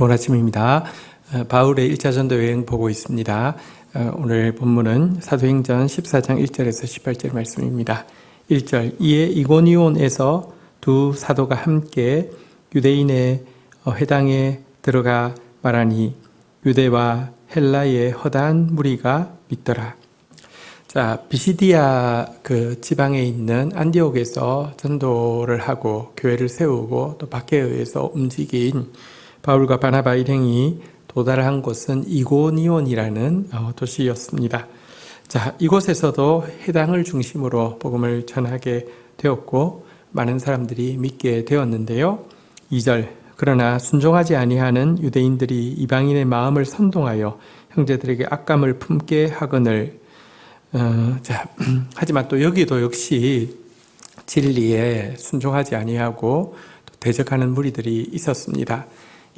좋은 아침입니다. 어, 바울의 1차 전도 여행 보고 있습니다. 어, 오늘 본문은 사도행전 14장 1절에서 18절 말씀입니다. 1절 이에 이고니온에서 두 사도가 함께 유대인의 어, 회당에 들어가 말하니 유대와 헬라의 허다한 무리가 믿더라. 자, 비시디아 그 지방에 있는 안디옥에서 전도를 하고 교회를 세우고 또 밖에 의해서 움직인 바울과 바나바 일행이 도달한 곳은 이고니온이라는 어, 도시였습니다. 자, 이곳에서도 해당을 중심으로 복음을 전하게 되었고 많은 사람들이 믿게 되었는데요. 2절 그러나 순종하지 아니하는 유대인들이 이방인의 마음을 선동하여 형제들에게 악감을 품게 하거늘 어, 자, 하지만 또 여기도 역시 진리에 순종하지 아니하고 또 대적하는 무리들이 있었습니다.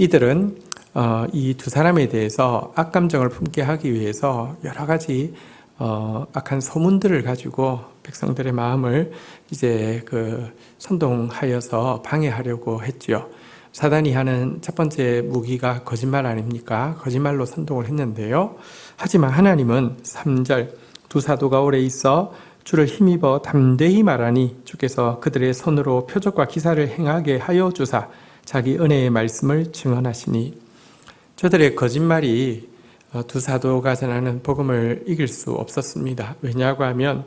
이들은 어, 이 두 사람에 대해서 악감정을 품게 하기 위해서 여러 가지 어, 악한 소문들을 가지고 백성들의 마음을 이제 그 선동하여서 방해하려고 했지요. 사단이 하는 첫 번째 무기가 거짓말 아닙니까? 거짓말로 선동을 했는데요. 하지만 하나님은 3절 두 사도가 오래 있어 주를 힘입어 담대히 말하니 주께서 그들의 손으로 표적과 기사를 행하게 하여 주사 자기 은혜의 말씀을 증언하시니 저들의 거짓말이 어, 두 사도가 전하는 복음을 이길 수 없었습니다. 왜냐고 하면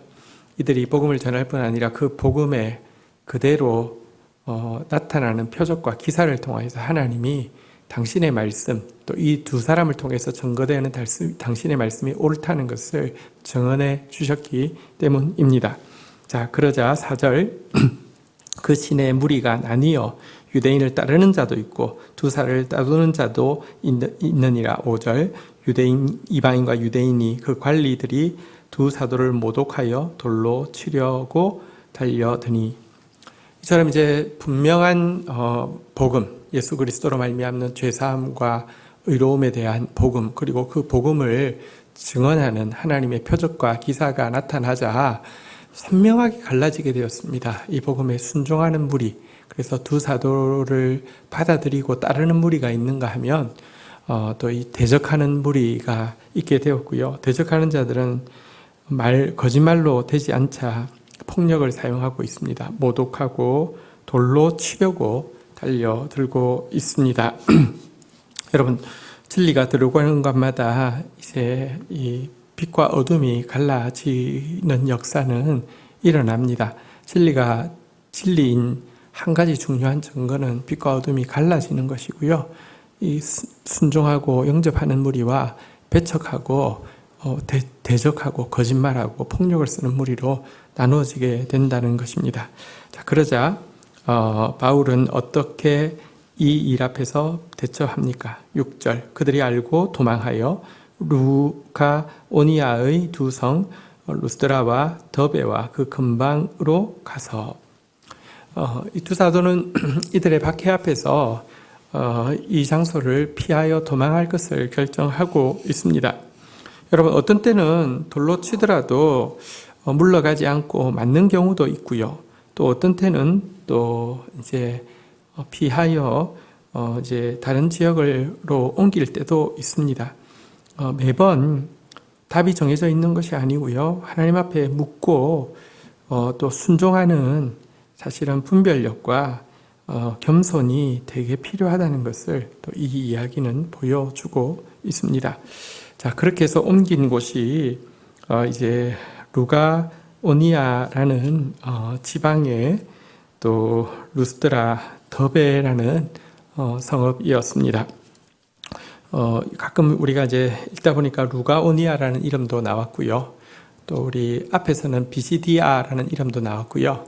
이들이 복음을 전할 뿐 아니라 그 복음에 그대로 어, 나타나는 표적과 기사를 통해서 하나님이 당신의 말씀 또 이 두 사람을 통해서 증거되는 당신의 말씀이 옳다는 것을 증언해 주셨기 때문입니다. 자, 그러자 4절 그 신의 무리가 나뉘어 유대인을 따르는 자도 있고 두 살을 따르는 자도 있느니라 5절 유대인 이방인과 유대인이 그 관리들이 두 사도를 모독하여 돌로 치려고 달려드니 이처럼 이제 분명한 어, 복음 예수 그리스도로 말미암는 죄 사함과 의로움에 대한 복음 그리고 그 복음을 증언하는 하나님의 표적과 기사가 나타나자 선명하게 갈라지게 되었습니다. 이 복음에 순종하는 무리 그래서 두 사도를 받아들이고 따르는 무리가 있는가 하면 어, 또 이 대적하는 무리가 있게 되었고요. 대적하는 자들은 말 거짓말로 되지 않자 폭력을 사용하고 있습니다. 모독하고 돌로 치려고 달려들고 있습니다. 여러분 진리가 들어가는 것마다 이제 이 빛과 어둠이 갈라지는 역사는 일어납니다. 진리가 진리인 한 가지 중요한 증거는 빛과 어둠이 갈라지는 것이고요. 이 순종하고 영접하는 무리와 배척하고 어, 대, 적하고 거짓말하고 폭력을 쓰는 무리로 나누어지게 된다는 것입니다. 자, 그러자 어, 바울은 어떻게 이 일 앞에서 대처합니까? 6절 그들이 알고 도망하여 루카 오니아의 두 성 루스드라와 더베와 그 근방으로 가서 어, 이두 사도는 이들의 박해 앞에서 어, 이 장소를 피하여 도망할 것을 결정하고 있습니다. 여러분 어떤 때는 돌로 치더라도 어, 물러가지 않고 맞는 경우도 있고요. 또 어떤 때는 또 이제 어, 피하여 어, 이제 다른 지역으로 옮길 때도 있습니다. 어, 매번 답이 정해져 있는 것이 아니고요. 하나님 앞에 묻고 어, 또 순종하는 사실은 분별력과 어, 겸손이 되게 필요하다는 것을 또 이 이야기는 보여주고 있습니다. 자 그렇게 해서 옮긴 곳이 어, 이제 루가 오니아라는 어, 지방의 또 루스드라 더베라는 어, 성읍이었습니다. 어, 가끔 우리가 이제 읽다 보니까 루가 오니아라는 이름도 나왔고요. 또 우리 앞에서는 비시디아라는 이름도 나왔고요.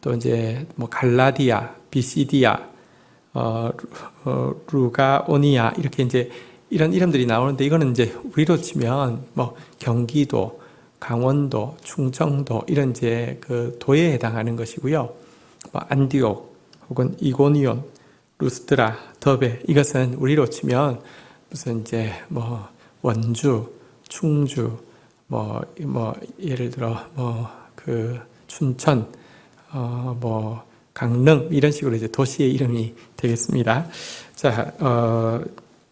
또 이제 뭐 갈라디아, 비시디아, 어, 어, 루가오니아 이렇게 이제 이런 이름들이 나오는데 이거는 이제 우리로 치면 뭐 경기도, 강원도, 충청도 이런 이제 그 도에 해당하는 것이고요. 뭐 안디옥 혹은 이고니온, 루스트라, 더베 이것은 우리로 치면 무슨 이제 뭐 원주, 충주, 뭐, 뭐 예를 들어 뭐 그 춘천, 어, 뭐 강릉 이런 식으로 이제 도시의 이름이 되겠습니다. 자, 어,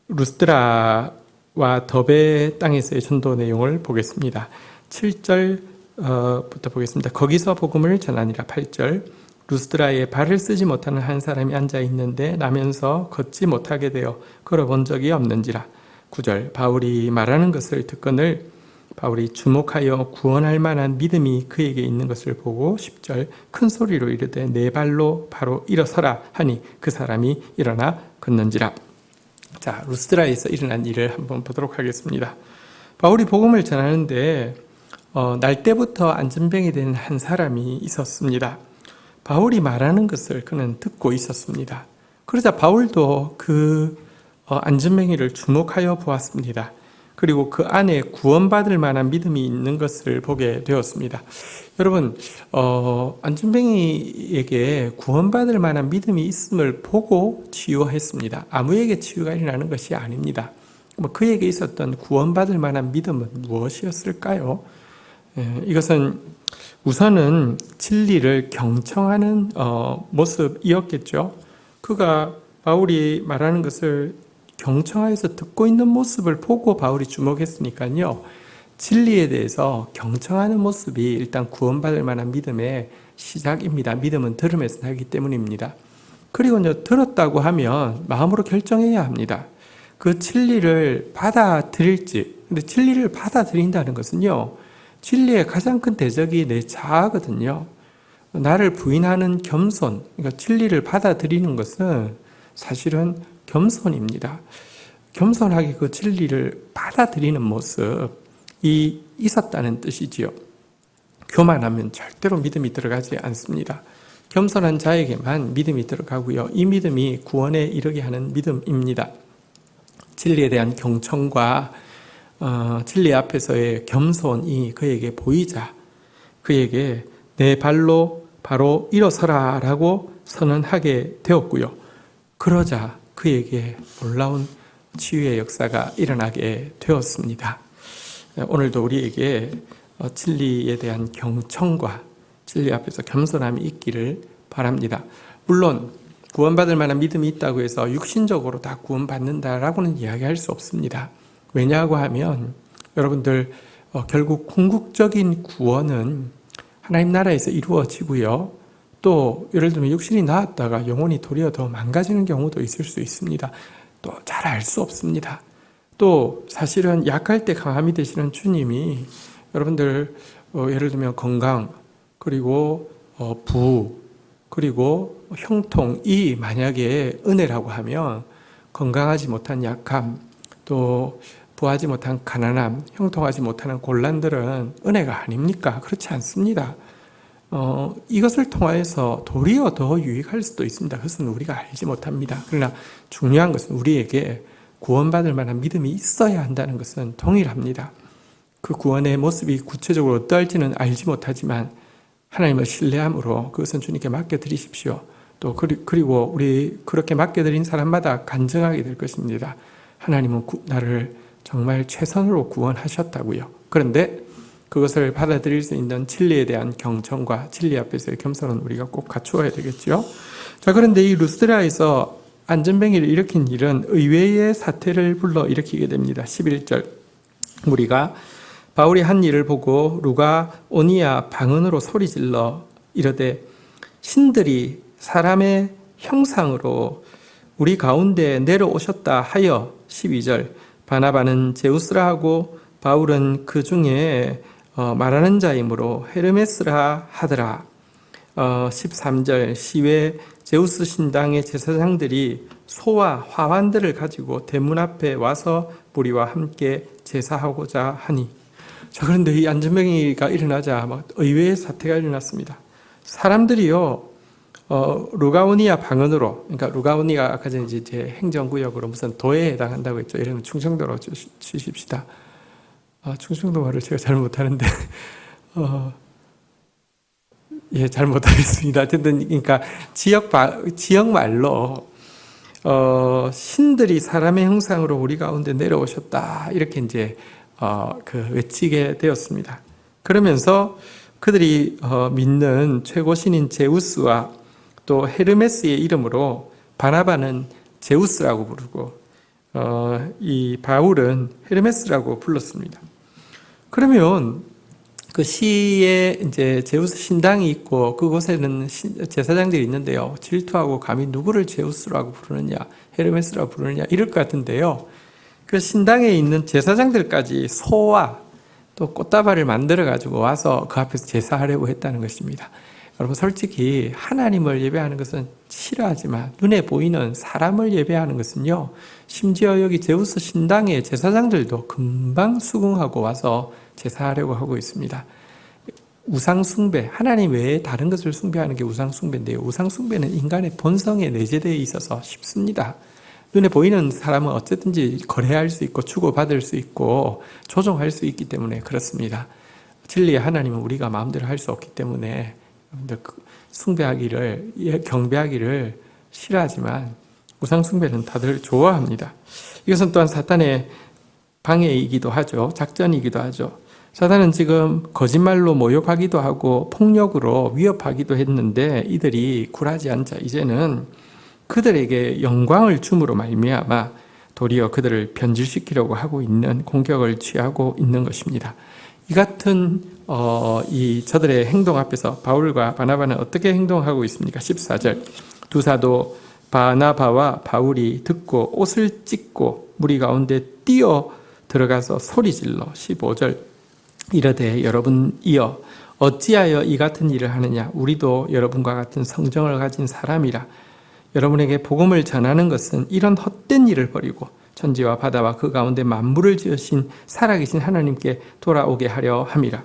루스드라와 더베 땅에서의 전도 내용을 보겠습니다. 7절부터 보겠습니다. 거기서 복음을 전하니라 8절 루스드라에 발을 쓰지 못하는 한 사람이 앉아 있는데 나면서 걷지 못하게 되어 걸어본 적이 없는지라 9절 바울이 말하는 것을 듣거늘 바울이 주목하여 구원할 만한 믿음이 그에게 있는 것을 보고 10절 큰 소리로 이르되 내 발로 바로 일어서라 하니 그 사람이 일어나 걷는지라. 자 루스드라에서 일어난 일을 한번 보도록 하겠습니다. 바울이 복음을 전하는데 어, 날 때부터 안전병이 된 한 사람이 있었습니다. 바울이 말하는 것을 그는 듣고 있었습니다. 그러자 바울도 그 어, 안전병이를 주목하여 보았습니다 그리고 그 안에 구원받을 만한 믿음이 있는 것을 보게 되었습니다. 여러분, 어, 안준뱅이에게 구원받을 만한 믿음이 있음을 보고 치유했습니다. 아무에게 치유가 일어나는 것이 아닙니다. 뭐 그에게 있었던 구원받을 만한 믿음은 무엇이었을까요? 예, 이것은 우선은 진리를 경청하는 어, 모습이었겠죠. 그가 바울이 말하는 것을 경청하여서 듣고 있는 모습을 보고 바울이 주목했으니까요. 진리에 대해서 경청하는 모습이 일단 구원받을 만한 믿음의 시작입니다. 믿음은 들음에서 나기 때문입니다. 그리고 요, 들었다고 하면 마음으로 결정해야 합니다. 그 진리를 받아들일지. 근데 진리를 받아들인다는 것은요, 진리의 가장 큰 대적이 내 자아거든요. 나를 부인하는 겸손, 그러니까 진리를 받아들이는 것은 사실은 겸손입니다. 겸손하게 그 진리를 받아들이는 모습이 있었다는 뜻이지요. 교만하면 절대로 믿음이 들어가지 않습니다. 겸손한 자에게만 믿음이 들어가고요. 이 믿음이 구원에 이르게 하는 믿음입니다. 진리에 대한 경청과 어, 진리 앞에서의 겸손이 그에게 보이자 그에게 내 발로 바로 일어서라 라고 선언하게 되었고요. 그러자 그에게 놀라운 치유의 역사가 일어나게 되었습니다. 오늘도 우리에게 어, 진리에 대한 경청과 진리 앞에서 겸손함이 있기를 바랍니다. 물론 구원받을 만한 믿음이 있다고 해서 육신적으로 다 구원받는다라고는 이야기할 수 없습니다. 왜냐하고 하면 여러분들 어, 결국 궁극적인 구원은 하나님 나라에서 이루어지고요. 또 예를 들면 육신이 나았다가 영혼이 도리어 더 망가지는 경우도 있을 수 있습니다. 또 잘 알 수 없습니다. 또 사실은 약할 때 강함이 되시는 주님이 여러분들 어, 예를 들면 건강 그리고 어, 부 그리고 형통 이 만약에 은혜라고 하면 건강하지 못한 약함 또 부하지 못한 가난함 형통하지 못하는 곤란들은 은혜가 아닙니까? 그렇지 않습니다. 어, 이것을 통하여서 도리어 더 유익할 수도 있습니다. 그것은 우리가 알지 못합니다. 그러나 중요한 것은 우리에게 구원받을 만한 믿음이 있어야 한다는 것은 동일합니다. 그 구원의 모습이 구체적으로 어떠할지는 알지 못하지만 하나님을 신뢰함으로 그것은 주님께 맡겨드리십시오. 또 그리고 우리 그렇게 맡겨드린 사람마다 간증하게 될 것입니다. 하나님은 나를 정말 최선으로 구원하셨다고요. 그런데 그것을 받아들일 수 있는 진리에 대한 경청과 진리 앞에서의 겸손은 우리가 꼭 갖추어야 되겠죠. 자, 그런데 이 루스드라에서 안전뱅이를 일으킨 일은 의외의 사태를 불러 일으키게 됩니다. 11절. 우리가 바울이 한 일을 보고 루가 오니아 방언으로 소리 질러 이르되 신들이 사람의 형상으로 우리 가운데 내려오셨다 하여 12절 바나바는 제우스라 하고 바울은 그 중에 어, 말하는 자이므로 헤르메스라 하더라. 어, 13절 시외 제우스 신당의 제사장들이 소와 화환들을 가지고 대문 앞에 와서 우리와 함께 제사하고자 하니 자 그런데 이 안전병이가 일어나자 막 의외의 사태가 일어났습니다. 사람들이요 어, 루가오니아 방언으로 그러니까 루가오니아 아까 전에 이제 행정구역으로 무슨 도에 해당한다고 했죠. 예를 들면 충청도로 주십시다. 아, 충청도 말을 제가 잘 못하는데, 어, 예, 잘 못하겠습니다. 어쨌든, 그러니까 지역, 지역 말로, 어, 신들이 사람의 형상으로 우리 가운데 내려오셨다. 이렇게 이제, 어, 그 외치게 되었습니다. 그러면서 그들이 어, 믿는 최고 신인 제우스와 또 헤르메스의 이름으로 바나바는 제우스라고 부르고 어, 이 바울은 헤르메스라고 불렀습니다. 그러면 그 시에 이제 제우스 신당이 있고 그곳에는 신- 제사장들이 있는데요. 질투하고 감히 누구를 제우스라고 부르느냐, 헤르메스라고 부르느냐 이럴 것 같은데요. 그 신당에 있는 제사장들까지 소와 또 꽃다발을 만들어 가지고 와서 그 앞에서 제사하려고 했다는 것입니다. 여러분 솔직히 하나님을 예배하는 것은 싫어하지만 눈에 보이는 사람을 예배하는 것은요. 심지어 여기 제우스 신당의 제사장들도 금방 수긍하고 와서 제사하려고 하고 있습니다. 우상 숭배, 하나님 외에 다른 것을 숭배하는 게 우상 숭배인데요. 우상 숭배는 인간의 본성에 내재되어 있어서 쉽습니다. 눈에 보이는 사람은 어쨌든지 거래할 수 있고 주고받을 수 있고 조종할 수 있기 때문에 그렇습니다. 진리의 하나님은 우리가 마음대로 할 수 없기 때문에 그 숭배하기를 예, 경배하기를 싫어하지만 우상 숭배는 다들 좋아합니다. 이것은 또한 사탄의 방해이기도 하죠. 작전이기도 하죠. 사단은 지금 거짓말로 모욕하기도 하고 폭력으로 위협하기도 했는데 이들이 굴하지 않자 이제는 그들에게 영광을 줌으로 말미암아 도리어 그들을 변질시키려고 하고 있는 공격을 취하고 있는 것입니다. 이 같은 어, 이 저들의 행동 앞에서 바울과 바나바는 어떻게 행동하고 있습니까? 14절 두 사도 바나바와 바울이 듣고 옷을 찢고 무리 가운데 뛰어 들어가서 소리질러 15절 이르되 여러분 이어 어찌하여 이 같은 일을 하느냐 우리도 여러분과 같은 성정을 가진 사람이라 여러분에게 복음을 전하는 것은 이런 헛된 일을 버리고 천지와 바다와 그 가운데 만물을 지으신 살아계신 하나님께 돌아오게 하려 함이라.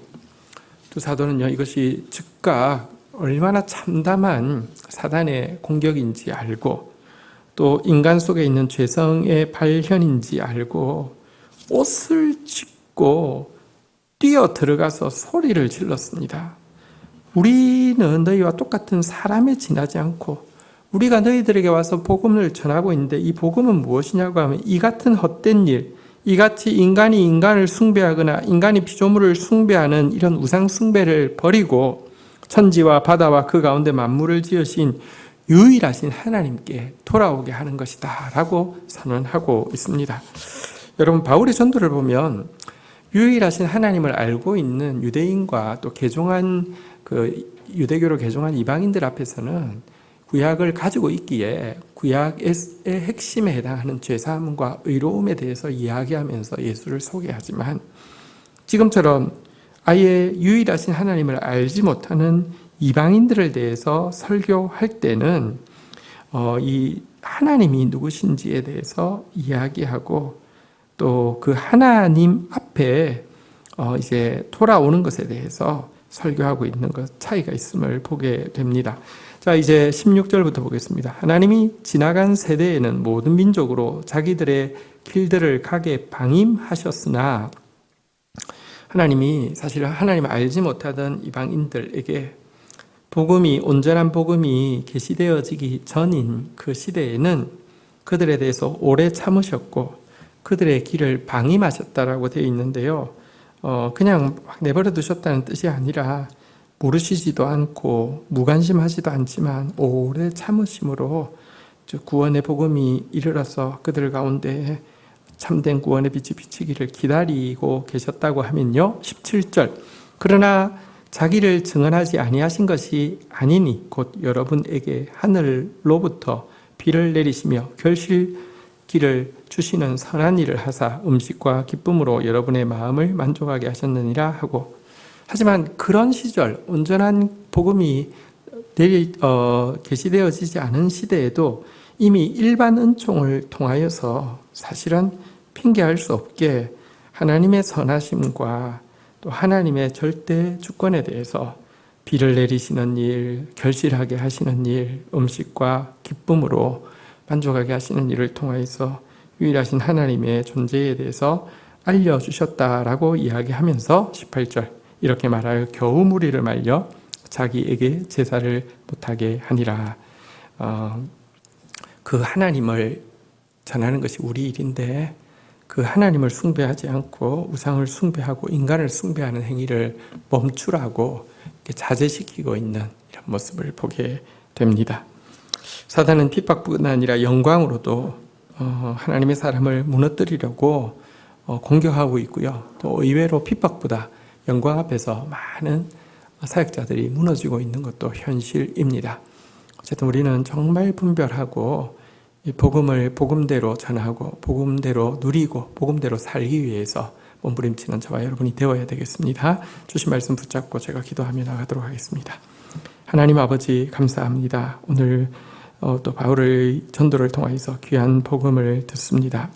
두 사도는요 이것이 즉각 얼마나 참담한 사단의 공격인지 알고 또 인간 속에 있는 죄성의 발현인지 알고 옷을 찢고 뛰어 들어가서 소리를 질렀습니다. 우리는 너희와 똑같은 사람에 지나지 않고 우리가 너희들에게 와서 복음을 전하고 있는데 이 복음은 무엇이냐고 하면 이 같은 헛된 일, 이같이 인간이 인간을 숭배하거나 인간이 피조물을 숭배하는 이런 우상 숭배를 버리고 천지와 바다와 그 가운데 만물을 지으신 유일하신 하나님께 돌아오게 하는 것이다 라고 선언하고 있습니다. 여러분 바울의 전도를 보면 유일하신 하나님을 알고 있는 유대인과 또 개종한 그 유대교로 개종한 이방인들 앞에서는 구약을 가지고 있기에 구약의 핵심에 해당하는 죄사함과 의로움에 대해서 이야기하면서 예수를 소개하지만 지금처럼 아예 유일하신 하나님을 알지 못하는 이방인들을 대해서 설교할 때는 어, 이 하나님이 누구신지에 대해서 이야기하고 또 그 하나님 앞에 어, 이제 돌아오는 것에 대해서 설교하고 있는 것 차이가 있음을 보게 됩니다. 자, 이제 16절부터 보겠습니다. 하나님이 지나간 세대에는 모든 민족으로 자기들의 길들을 가게 방임하셨으나 하나님이 사실 하나님을 알지 못하던 이방인들에게 복음이 온전한 복음이 계시되어지기 전인 그 시대에는 그들에 대해서 오래 참으셨고 그들의 길을 방임하셨다라고 되어 있는데요. 어, 그냥 막 내버려 두셨다는 뜻이 아니라 모르시지도 않고 무관심하지도 않지만 오래 참으심으로 구원의 복음이 이르러서 그들 가운데 참된 구원의 빛이 비치기를 기다리고 계셨다고 하면요. 17절. 그러나 자기를 증언하지 아니하신 것이 아니니 곧 여러분에게 하늘로부터 비를 내리시며 결실 기를 주시는 선한 일을 하사 음식과 기쁨으로 여러분의 마음을 만족하게 하셨느니라 하고 하지만 그런 시절 온전한 복음이 내리 어, 계시되어지지 않은 시대에도 이미 일반 은총을 통하여서 사실은 핑계할 수 없게 하나님의 선하심과 또 하나님의 절대 주권에 대해서 비를 내리시는 일, 결실하게 하시는 일, 음식과 기쁨으로 만족하게 하시는 일을 통하여서 유일하신 하나님의 존재에 대해서 알려주셨다라고 이야기하면서 18절 이렇게 말하여 겨우 무리를 말려 자기에게 제사를 못하게 하니라. 어, 그 하나님을 전하는 것이 우리 일인데 그 하나님을 숭배하지 않고 우상을 숭배하고 인간을 숭배하는 행위를 멈추라고 자제시키고 있는 이런 모습을 보게 됩니다. 사단은 핍박뿐 아니라 영광으로도 어, 하나님의 사람을 무너뜨리려고 어, 공격하고 있고요. 또 의외로 핍박보다 영광 앞에서 많은 사역자들이 무너지고 있는 것도 현실입니다. 어쨌든 우리는 정말 분별하고 이 복음을 복음대로 전하고 복음대로 누리고 복음대로 살기 위해서 몸부림치는 저와 여러분이 되어야 되겠습니다. 주신 말씀 붙잡고 제가 기도하며 나가도록 하겠습니다. 하나님 아버지 감사합니다. 오늘 어, 또 바울의 전도를 통하여서 귀한 복음을 듣습니다.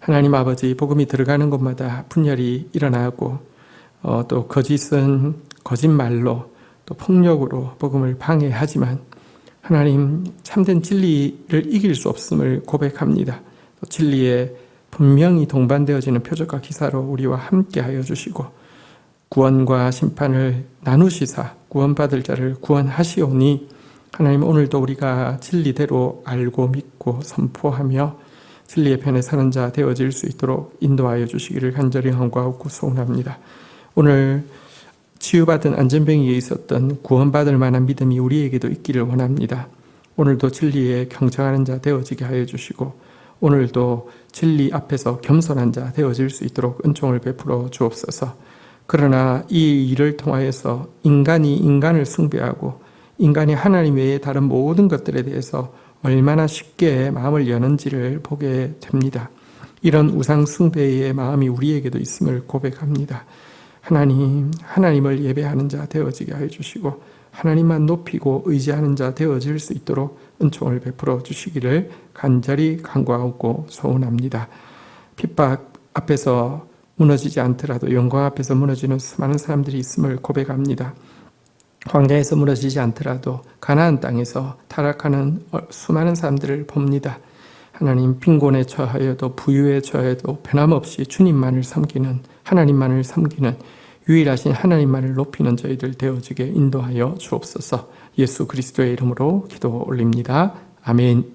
하나님 아버지 복음이 들어가는 곳마다 분열이 일어나고 어, 또 거짓은 거짓말로 또 폭력으로 복음을 방해하지만 하나님 참된 진리를 이길 수 없음을 고백합니다. 또 진리에 분명히 동반되어지는 표적과 기사로 우리와 함께하여 주시고 구원과 심판을 나누시사 구원받을 자를 구원하시오니 하나님 오늘도 우리가 진리대로 알고 믿고 선포하며 진리의 편에 서는 자 되어질 수 있도록 인도하여 주시기를 간절히 간구하고 소원합니다. 오늘 치유받은 안전병이에 있었던 구원받을 만한 믿음이 우리에게도 있기를 원합니다. 오늘도 진리에 경청하는 자 되어지게 하여 주시고 오늘도 진리 앞에서 겸손한 자 되어질 수 있도록 은총을 베풀어 주옵소서. 그러나 이 일을 통하여서 인간이 인간을 숭배하고 인간이 하나님 외에 다른 모든 것들에 대해서 얼마나 쉽게 마음을 여는지를 보게 됩니다. 이런 우상 숭배의 마음이 우리에게도 있음을 고백합니다. 하나님, 하나님을 예배하는 자 되어지게 하여 주시고 하나님만 높이고 의지하는 자 되어질 수 있도록 은총을 베풀어 주시기를 간절히 간구하고 소원합니다. 핍박 앞에서 무너지지 않더라도 영광 앞에서 무너지는 수많은 사람들이 있음을 고백합니다. 광야에서 무너지지 않더라도 가나안 땅에서 타락하는 수많은 사람들을 봅니다. 하나님 빈곤에 처하여도 부유에 처하여도 변함없이 주님만을 섬기는 하나님만을 섬기는 유일하신 하나님만을 높이는 저희들 되어지게 인도하여 주옵소서. 예수 그리스도의 이름으로 기도 올립니다. 아멘.